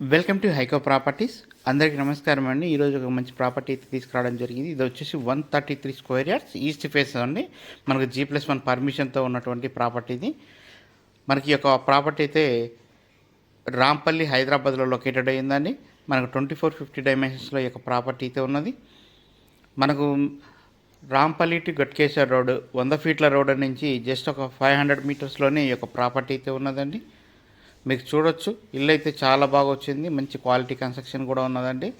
Welcome to హైకో properties. అందరికీ నమస్కారం అండి. ఈరోజు ఒక మంచి ప్రాపర్టీ అయితే తీసుకురావడం జరిగింది. ఇది వచ్చేసి one thirty three square yards east face అండి. మనకు జీ ప్లస్ వన్ పర్మిషన్తో ఉన్నటువంటి ప్రాపర్టీ ఇది మనకి ఒక యొక్క ప్రాపర్టీ అయితే రాంపల్లి హైదరాబాద్లో లొకేటెడ్ అయ్యిందండి. మనకు ట్వంటీ ఫోర్ ఫిఫ్టీ డైమెన్షన్స్లో ఈ యొక్క ప్రాపర్టీ అయితే ఉన్నది. మనకు రాంపల్లి టు గట్కేశ్వర్ రోడ్ వంద ఫీట్ల రోడ్ నుంచి జస్ట్ ఒక ఫైవ్ హండ్రెడ్ మీటర్స్లోనే ఈ యొక్క ప్రాపర్టీ అయితే ఉన్నదండి. మీకు చూడొచ్చు. ఇల్లు అయితే చాలా బాగా వచ్చింది. మంచి క్వాలిటీ కన్స్ట్రక్షన్ కూడా ఉన్నదండి.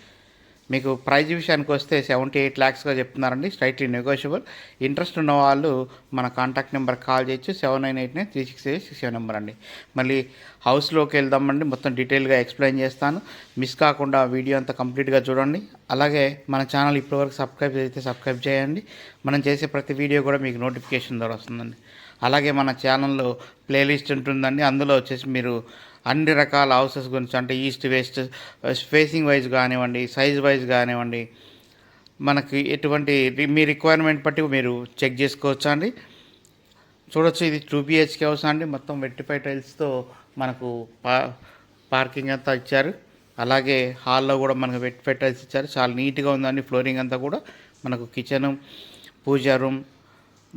మీకు ప్రైజ్ విషయానికి వస్తే సెవెంటీ ఎయిట్ ల్యాక్స్గా చెప్తున్నారండి. Straightly negotiable. ఇంట్రెస్ట్ ఉన్న వాళ్ళు మన కాంటాక్ట్ నెంబర్ కాల్ చేయొచ్చు. Seven nine eight nine three six eight six seven number అండి. మళ్ళీ హౌస్లోకి వెళ్దామండి. మొత్తం డీటెయిల్గా ఎక్స్ప్లెయిన్ చేస్తాను. మిస్ కాకుండా వీడియో అంతా కంప్లీట్గా చూడండి. అలాగే మన ఛానల్ ఇప్పటివరకు సబ్స్క్రైబ్ చేస్తే సబ్స్క్రైబ్ చేయండి. మనం చేసే ప్రతి వీడియో కూడా మీకు నోటిఫికేషన్ ద్వారా వస్తుందండి. అలాగే మన ఛానల్లో ప్లేలిస్ట్ ఉంటుందండి. అందులో వచ్చేసి మీరు అన్ని రకాల హౌసెస్ గురించి అంటే ఈస్ట్ వెస్ట్ ఫేసింగ్ వైజ్ కానివ్వండి సైజ్ వైజ్ కానివ్వండి మనకి ఎటువంటి మీ రిక్వైర్మెంట్ బట్టి మీరు చెక్ చేసుకోవచ్చు అండి? చూడొచ్చు ఇది టూ బిహెచ్కే హౌస్ అండి. మొత్తం వెట్టిపై టైల్స్తో మనకు పా పార్కింగ్ అంతా ఇచ్చారు. అలాగే హాల్లో కూడా మనకు వెట్టిపై టైల్స్ ఇచ్చారు. చాలా నీట్గా ఉందండి. ఫ్లోరింగ్ అంతా కూడా మనకు kitchen puja room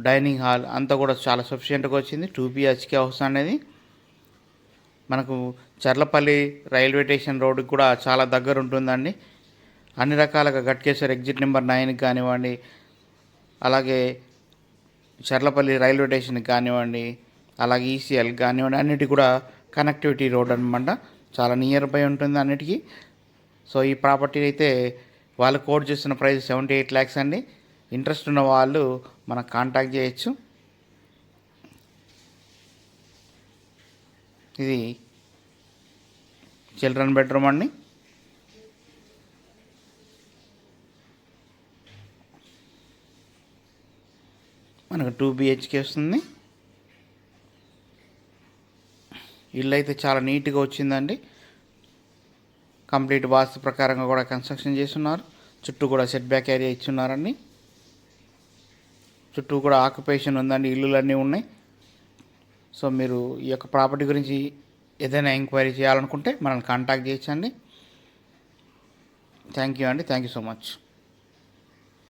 dining hall అంతా కూడా చాలా సఫిషియెంట్గా వచ్చింది. టూ బిహెచ్కే హౌస్ అనేది. మనకు చర్లపల్లి రైల్వే స్టేషన్ రోడ్డుకి కూడా చాలా దగ్గర ఉంటుందండి. అన్ని రకాలుగా గట్కేశ్వర్ ఎగ్జిట్ నెంబర్ నైన్కి కానివ్వండి అలాగే చర్లపల్లి రైల్వే స్టేషన్కి కానివ్వండి అలాగే ఈసీఎల్ కానివ్వండి అన్నిటి కూడా కనెక్టివిటీ రోడ్ అనమాట చాలా నియర్ బై ఉంటుంది అన్నిటికీ. సో ఈ ప్రాపర్టీ అయితే వాళ్ళు కోట్ చేస్తున్న ప్రైస్ సెవెంటీ ఎయిట్ ల్యాక్స్ అండి. ఇంట్రెస్ట్ ఉన్న వాళ్ళు మనకు కాంటాక్ట్ చేయొచ్చు. ఇది చిల్డ్రన్ బెడ్రూమ్ అండి. మనకు టూ బిహెచ్కే వస్తుంది. ఇల్లు అయితే చాలా నీట్గా వచ్చిందండి. కంప్లీట్ వాస్తు ప్రకారంగా కూడా కన్స్ట్రక్షన్ చేస్తున్నారు. చుట్టూ కూడా సెట్ బ్యాక్ ఏరియా ఇచ్చున్నారండి చుట్టూ కూడా ఆక్యుపేషన్ ఉందండి ఇల్లులన్నీ ఉన్నాయి. సో మీరు ఈ యొక్క ప్రాపర్టీ గురించి ఏదైనా ఎంక్వైరీ చేయాలనుకుంటే మనల్ని కాంటాక్ట్ చేయొచ్చండి. థ్యాంక్ యూ అండి థ్యాంక్ యూ సో మచ్.